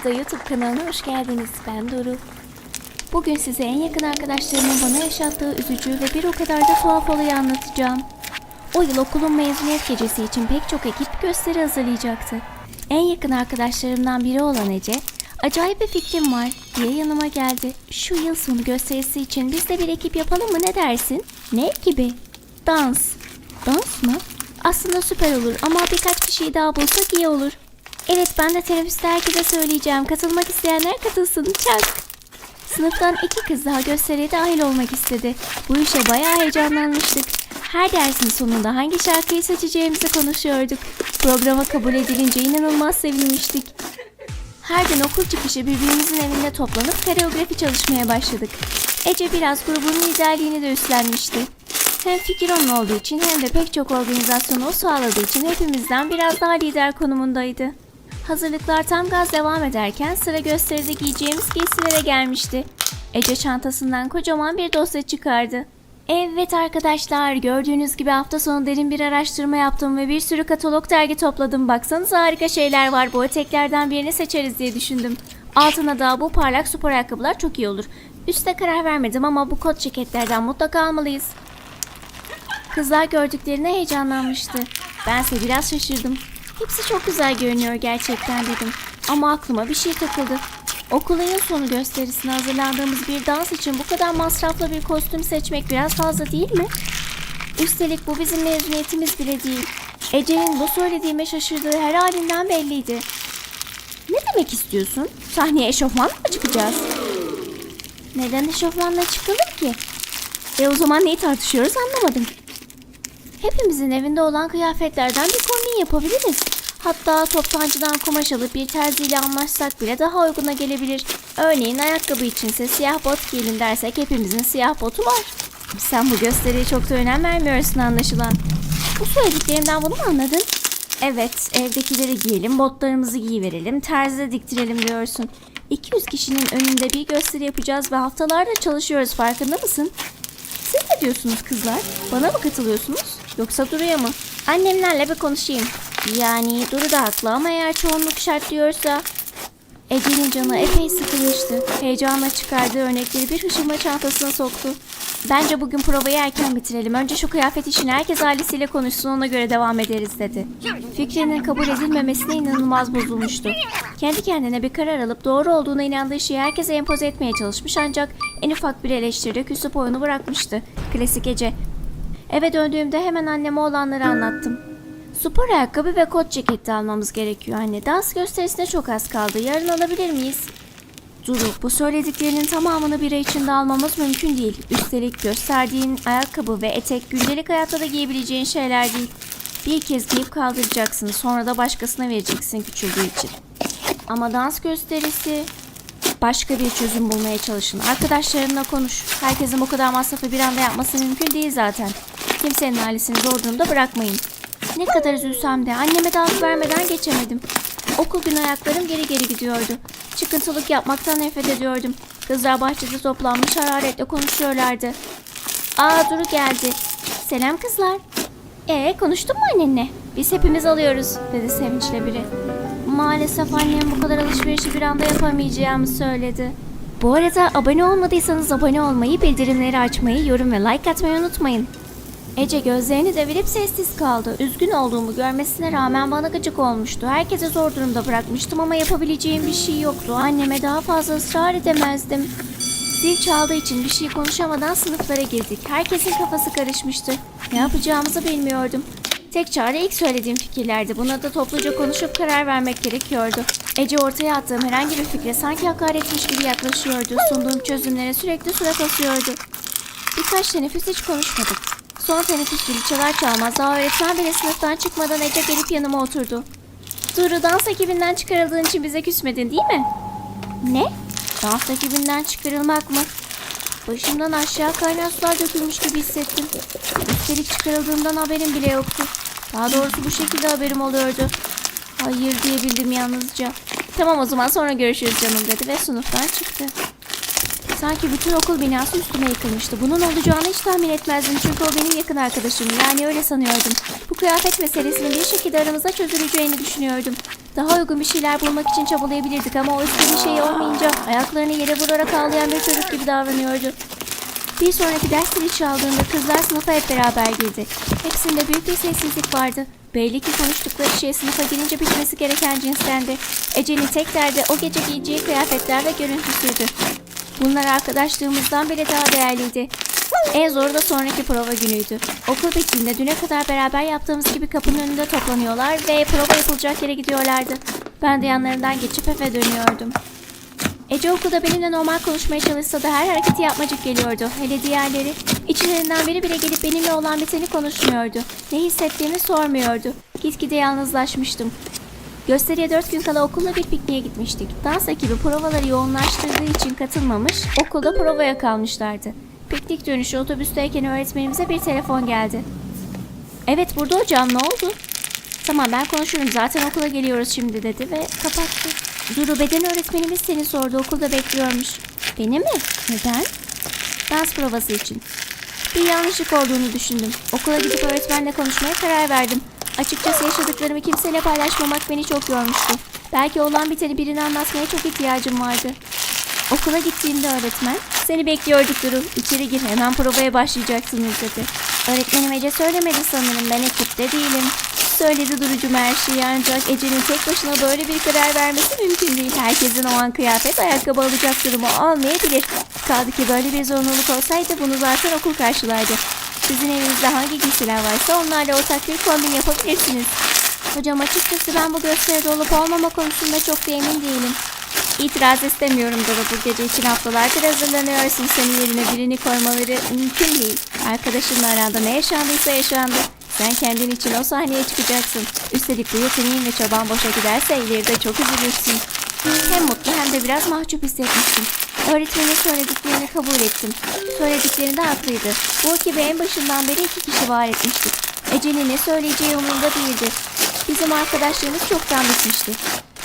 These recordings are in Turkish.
arada YouTube kanalına hoş geldiniz. Ben Doru. Bugün size en yakın arkadaşlarımın bana yaşattığı üzücü ve bir o kadar da tuhaf olayı anlatacağım. O yıl okulun mezuniyet gecesi için pek çok ekip gösteri hazırlayacaktı. En yakın arkadaşlarımdan biri olan Ece, acayip bir fikrim var diye yanıma geldi. Şu yıl sonu gösterisi için biz de bir ekip yapalım mı ne dersin? Ne ekibi? Dans. Dans mı? Aslında süper olur ama birkaç kişiyi daha bulsak iyi olur. Evet ben de teneffüste herkese söyleyeceğim. Katılmak isteyenler katılsın. Çak. Sınıftan iki kız daha gösteriye dahil olmak istedi. Bu işe bayağı heyecanlanmıştık. Her dersin sonunda hangi şarkıyı seçeceğimizi konuşuyorduk. Programa kabul edilince inanılmaz sevinmiştik. Her gün okul çıkışı birbirimizin evinde toplanıp koreografi çalışmaya başladık. Ece biraz grubun liderliğini de üstlenmişti. Hem fikir onun olduğu için hem de pek çok organizasyonu o sağladığı için hepimizden biraz daha lider konumundaydı. Hazırlıklar tam gaz devam ederken sıra gösteride giyeceğimiz giysilere gelmişti. Ece çantasından kocaman bir dosya çıkardı. Evet arkadaşlar gördüğünüz gibi hafta sonu derin bir araştırma yaptım ve bir sürü katalog dergi topladım. Baksanıza harika şeyler var bu eteklerden birini seçeriz diye düşündüm. Altına da bu parlak spor ayakkabılar çok iyi olur. Üste karar vermedim ama bu kot ceketlerden mutlaka almalıyız. Kızlar gördüklerine heyecanlanmıştı. Bense biraz şaşırdım. Hepsi çok güzel görünüyor gerçekten dedim. Ama aklıma bir şey takıldı. Okulun yıl sonu gösterisine hazırlandığımız bir dans için bu kadar masraflı bir kostüm seçmek biraz fazla değil mi? Üstelik bu bizim mezuniyetimiz bile değil. Ece'nin bu söylediğime şaşırdığı her halinden belliydi. Ne demek istiyorsun? Sahneye eşofmanla mı çıkacağız? Neden eşofmanla çıkılır ki? E o zaman neyi tartışıyoruz anlamadım. Hepimizin evinde olan kıyafetlerden bir kombin yapabiliriz. Hatta toptancıdan kumaş alıp bir terziyle anlaşsak bile daha uyguna gelebilir. Örneğin ayakkabı içinse siyah bot giyelim dersek hepimizin siyah botu var. Sen bu gösteriye çok da önem vermiyorsun anlaşılan. Bu söylediklerimden bunu mu anladın? Evet, evdekileri giyelim, botlarımızı giyiverelim, terzide diktirelim diyorsun. 200 kişinin önünde bir gösteri yapacağız ve haftalardır çalışıyoruz farkında mısın? Siz ne diyorsunuz kızlar? Bana mı katılıyorsunuz? Yoksa Duru'ya mı? Annemlerle bir konuşayım. Yani Duru da haklı ama eğer çoğunluk şart diyorsa... Ece'nin canı epey sıkılmıştı. Heyecanla çıkardığı örnekleri bir hışımla çantasına soktu. Bence bugün provayı erken bitirelim. Önce şu kıyafet işini herkes ailesiyle konuşsun ona göre devam ederiz dedi. Fikrinin kabul edilmemesine inanılmaz bozulmuştu. Kendi kendine bir karar alıp doğru olduğuna inandığı şeyi herkese empoze etmeye çalışmış ancak en ufak bir eleştiride küsüp oyunu bırakmıştı. Klasik Ece. Eve döndüğümde hemen anneme olanları anlattım. Spor ayakkabı ve kot ceketi almamız gerekiyor anne. Dans gösterisine çok az kaldı. Yarın alabilir miyiz? Duru, bu söylediklerinin tamamını bir ay içinde almamız mümkün değil. Üstelik gösterdiğin ayakkabı ve etek gündelik hayatta da giyebileceğin şeyler değil. Bir kez giyip kaldıracaksın, sonra da başkasına vereceksin küçüldüğü için. Ama dans gösterisi... Başka bir çözüm bulmaya çalışın. Arkadaşlarınla konuş. Herkesin bu kadar masrafı bir anda yapması mümkün değil zaten. Kimsenin ailesini zor durumda bırakmayın. Ne kadar üzülsem de anneme dans vermeden geçemedim. Okul gün ayaklarım geri geri gidiyordu. Çıkıntılık yapmaktan nefret ediyordum. Kızlar bahçede toplanmış hararetle konuşuyorlardı. Aa Duru geldi. Selam kızlar. Ee konuştun mu annenle? Biz hepimiz alıyoruz dedi sevinçle biri. Maalesef annem bu kadar alışverişi bir anda yapamayacağımı söyledi. Bu arada abone olmadıysanız abone olmayı, bildirimleri açmayı, yorum ve like atmayı unutmayın. Ece gözlerini devirip sessiz kaldı. Üzgün olduğumu görmesine rağmen bana gıcık olmuştu. Herkese zor durumda bırakmıştım ama yapabileceğim bir şey yoktu. Anneme daha fazla ısrar edemezdim. Zil çaldığı için bir şey konuşamadan sınıflara girdik. Herkesin kafası karışmıştı. Ne yapacağımızı bilmiyordum. Tek çare ilk söylediğim fikirlerdi. Buna da topluca konuşup karar vermek gerekiyordu. Ece ortaya attığım herhangi bir fikre sanki hakaretmiş gibi yaklaşıyordu. Sunduğum çözümlere sürekli surat asıyordu. Birkaç teneffüs hiç konuşmadık. Son teneffüs zili çalar çalmaz daha öğretmen bile sınıftan çıkmadan Ece gelip yanıma oturdu. Duru dans ekibinden çıkarıldığın için bize küsmedin değil mi? Ne? Dans ekibinden çıkarılmak mı? Başımdan aşağı kaynar sular dökülmüş gibi hissettim. Üstelik çıkarıldığımdan haberim bile yoktu. Daha doğrusu bu şekilde haberim oluyordu. Hayır diyebildim yalnızca. Tamam o zaman sonra görüşürüz canım dedi ve sınıftan çıktı. Sanki bütün okul binası üstüme yıkılmıştı. Bunun olacağını hiç tahmin etmezdim çünkü o benim yakın arkadaşım. Yani öyle sanıyordum. Bu kıyafet meselesinin bir şekilde aramızda çözüleceğini düşünüyordum. Daha uygun bir şeyler bulmak için çabalayabilirdik ama o istediği şey olmayınca ayaklarını yere vurarak ağlayan bir çocuk gibi davranıyordu. Bir sonraki ders zili çaldığında kızlar sınıfa hep beraber girdi. Hepsinde büyük bir sessizlik vardı. Belli ki konuştukları şey sınıfa girince bitmesi gereken cinstendi. Ece'nin tek derdi o gece giyeceği kıyafetler ve görüntüsüydü. Bunlar arkadaşlığımızdan bile daha değerliydi. En zoru da sonraki prova günüydü. Okul bittiğinde düne kadar beraber yaptığımız gibi kapının önünde toplanıyorlar ve prova yapılacak yere gidiyorlardı. Ben de yanlarından geçip eve dönüyordum. Ece okulda benimle normal konuşmaya çalışsa da her hareketi yapmacık geliyordu. Hele diğerleri. İçlerinden biri bile gelip benimle olan biteni konuşmuyordu. Ne hissettiğimi sormuyordu. Gitgide yalnızlaşmıştım. Gösteriye dört gün kala okulda bir pikniğe gitmiştik. Dans ekibi provaları yoğunlaştırdığı için katılmamış, okulda provaya kalmışlardı. Piknik dönüşü otobüsteyken öğretmenimize bir telefon geldi. Evet burada hocam ne oldu? Tamam ben konuşurum zaten okula geliyoruz şimdi dedi ve kapattı. Duru beden öğretmenimiz seni sordu okulda bekliyormuş. Beni mi? Neden? Dans provası için. Bir yanlışlık olduğunu düşündüm. Okula gidip öğretmenle konuşmaya karar verdim. Açıkçası yaşadıklarımı kimseyle paylaşmamak beni çok yormuştu. Belki olan biteni birine anlatmaya çok ihtiyacım vardı. Okula gittiğimde öğretmen, seni bekliyorduk Duru. İçeri gir hemen provaya başlayacaksınız dedi. Öğretmenim Ece söylemedi sanırım ben ekipte değilim. Söyledi Duru'cum her şeyi ancak Ece'nin tek başına böyle bir karar vermesi mümkün değil. Herkesin o an kıyafet ayakkabı alacak durumu olmayabilir. Kaldı ki böyle bir zorunluluk olsaydı bunu zaten okul karşılardı. Sizin evinizde hangi giysiler varsa onlarla ortak bir kombin yapabilirsiniz. Hocam açıkçası ben bu gösteride olup olmama konusunda çok da emin değilim. İtiraz istemiyorum Duru. Bu gece için haftalardır hazırlanıyorsun. Senin yerine birini koymaları mümkün değil. Arkadaşınla aranda ne yaşandıysa yaşandı. Sen kendin için o sahneye çıkacaksın. Üstelik bu yeteneğin ve çaban boşa giderse ileride çok üzülürsün. Hem mutlu hem de biraz mahcup hissetmiştim. Öğretmenin söylediklerini kabul ettim. Söylediklerinde haklıydı. Bu ekibi en başından beri iki kişi var etmiştik. Ece'nin ne söyleyeceği umurunda değildi. Bizim arkadaşlığımız çoktan bitmişti.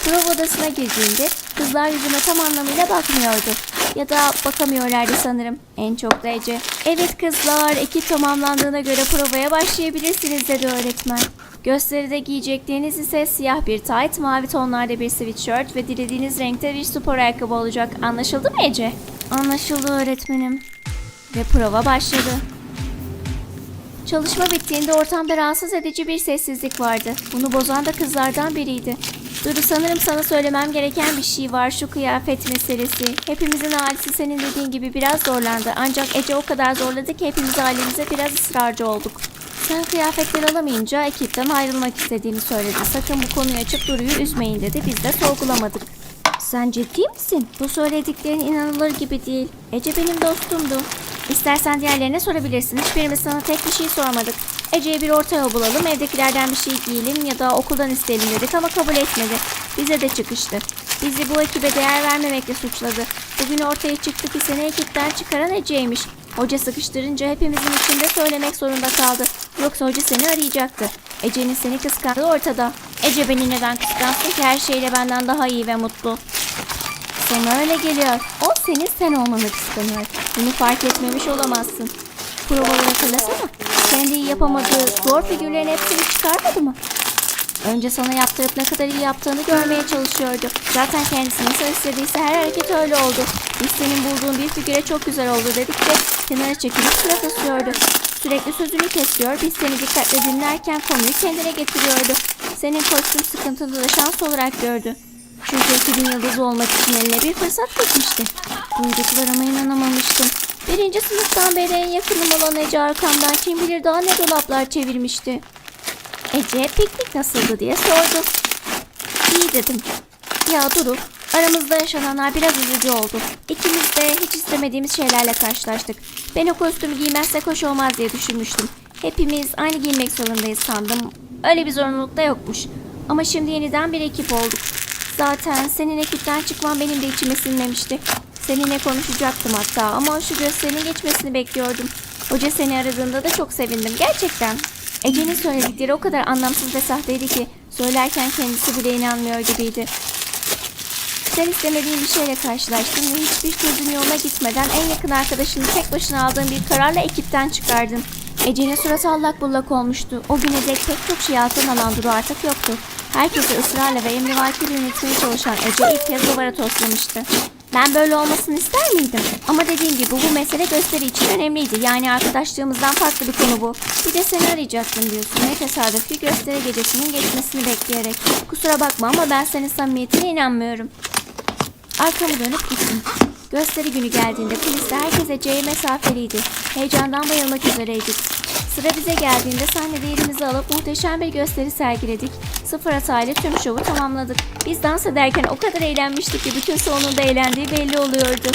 Prova odasına girdiğimde kızlar yüzüme tam anlamıyla bakmıyordu. Ya da bakamıyorlardı sanırım. En çok da Ece. Evet kızlar, ekip tamamlandığına göre provaya başlayabilirsiniz dedi öğretmen. Gösteride giyecekleriniz ise siyah bir tayt, mavi tonlarda bir sweatshirt ve dilediğiniz renkte bir spor ayakkabı olacak. Anlaşıldı mı Ece? Anlaşıldı öğretmenim. Ve prova başladı. Çalışma bittiğinde ortamda rahatsız edici bir sessizlik vardı. Bunu bozan da kızlardan biriydi. Duru sanırım sana söylemem gereken bir şey var şu kıyafet meselesi. Hepimizin ailesi senin dediğin gibi biraz zorlandı. Ancak Ece o kadar zorladı ki hepimiz ailemize biraz ısrarcı olduk. Sen kıyafetleri alamayınca ekipten ayrılmak istediğini söyledi. Sakın bu konuyu açıp Duru'yu üzmeyin dedi. Biz de sorgulamadık. Sen ciddi misin? Bu söylediklerin inanılır gibi değil. Ece benim dostumdu. İstersen diğerlerine sorabilirsin. Hiçbirimiz sana tek bir şey sormadık. Ece'ye bir orta yol bulalım, evdekilerden bir şey giyelim ya da okuldan isteyelim dedik ama kabul etmedi. Bize de çıkıştı. Bizi bu ekibe değer vermemekle suçladı. Bugün ortaya çıktı ki seni ekipten çıkaran Ece'ymiş. Hoca sıkıştırınca hepimizin içinde söylemek zorunda kaldı. Yoksa hoca seni arayacaktı. Ece'nin seni kıskandığı ortada. Ece beni neden kıskansın ki her şeyle benden daha iyi ve mutlu. Sana öyle geliyor. O senin sen olmanı kıskanıyor. Bunu fark etmemiş olamazsın. Provaları hatırlasana. Kendi iyi yapamadığı zor figürlerin hepsini çıkarmadı mı? Önce sana yaptırıp ne kadar iyi yaptığını görmeye çalışıyordu. Zaten kendisi nasıl istediyse her hareket öyle oldu. Biz senin bulduğun bir figüre çok güzel oldu dedikçe kenara çekilip surat asıyordu. Sürekli sözünü kesiyor, biz seni dikkatle dinlerken konuyu kendine getiriyordu. Senin kostüm sıkıntını da şans olarak gördü. Çünkü ekibin yıldızı olmak için eline bir fırsat geçmişti. Duyduklarıma inanamamıştım. Birinci sınıftan beri en yakınım olan Ece arkamdan kim bilir daha ne dolaplar çevirmişti. Ece piknik nasıldı diye sordu. İyi dedim. Ya Duru, aramızda yaşananlar biraz üzücü oldu. İkimiz de hiç istemediğimiz şeylerle karşılaştık. Ben o kostümü giymezsek hoş olmaz diye düşünmüştüm. Hepimiz aynı giymek zorundayız sandım. Öyle bir zorunluluk da yokmuş. Ama şimdi yeniden bir ekip olduk. Zaten senin ekipten çıkman benim de içime sinmemişti. Seninle konuşacaktım hatta ama şu gösterinin geçmesini bekliyordum. Hoca seni aradığında da çok sevindim gerçekten. Ece'nin söyledikleri o kadar anlamsız ve sahteydi ki söylerken kendisi bile inanmıyor gibiydi. Sen istemediğin bir şeyle karşılaştın ve hiçbir sözün yoluna gitmeden en yakın arkadaşını tek başına aldığın bir kararla ekipten çıkardın. Ece'nin suratı allak bullak olmuştu. O güne dek pek çok şey altın alan Duru artık yoktu. Herkesi ısrarla ve emrivaki yönetmeye çalışan Ece ilk kez duvara toslamıştı. Ben böyle olmasını ister miydim? Ama dediğim gibi bu mesele gösteri için önemliydi. Yani arkadaşlığımızdan farklı bir konu bu. Bir de seni arayacaktım diyorsun. Ne tesadüf ki gösteri gecesinin geçmesini bekleyerek. Kusura bakma ama ben senin samimiyetine inanmıyorum. Arkamı dönüp gittim. Gösteri günü geldiğinde kuliste herkes Ece'ye mesafeliydi. Heyecandan bayılmak üzereydik. Sıra bize geldiğinde sahnede yerimizi alıp muhteşem bir gösteri sergiledik. Sıfır hatayla tüm şovu tamamladık. Biz dans ederken o kadar eğlenmiştik ki bütün salonun da eğlendiği belli oluyordu.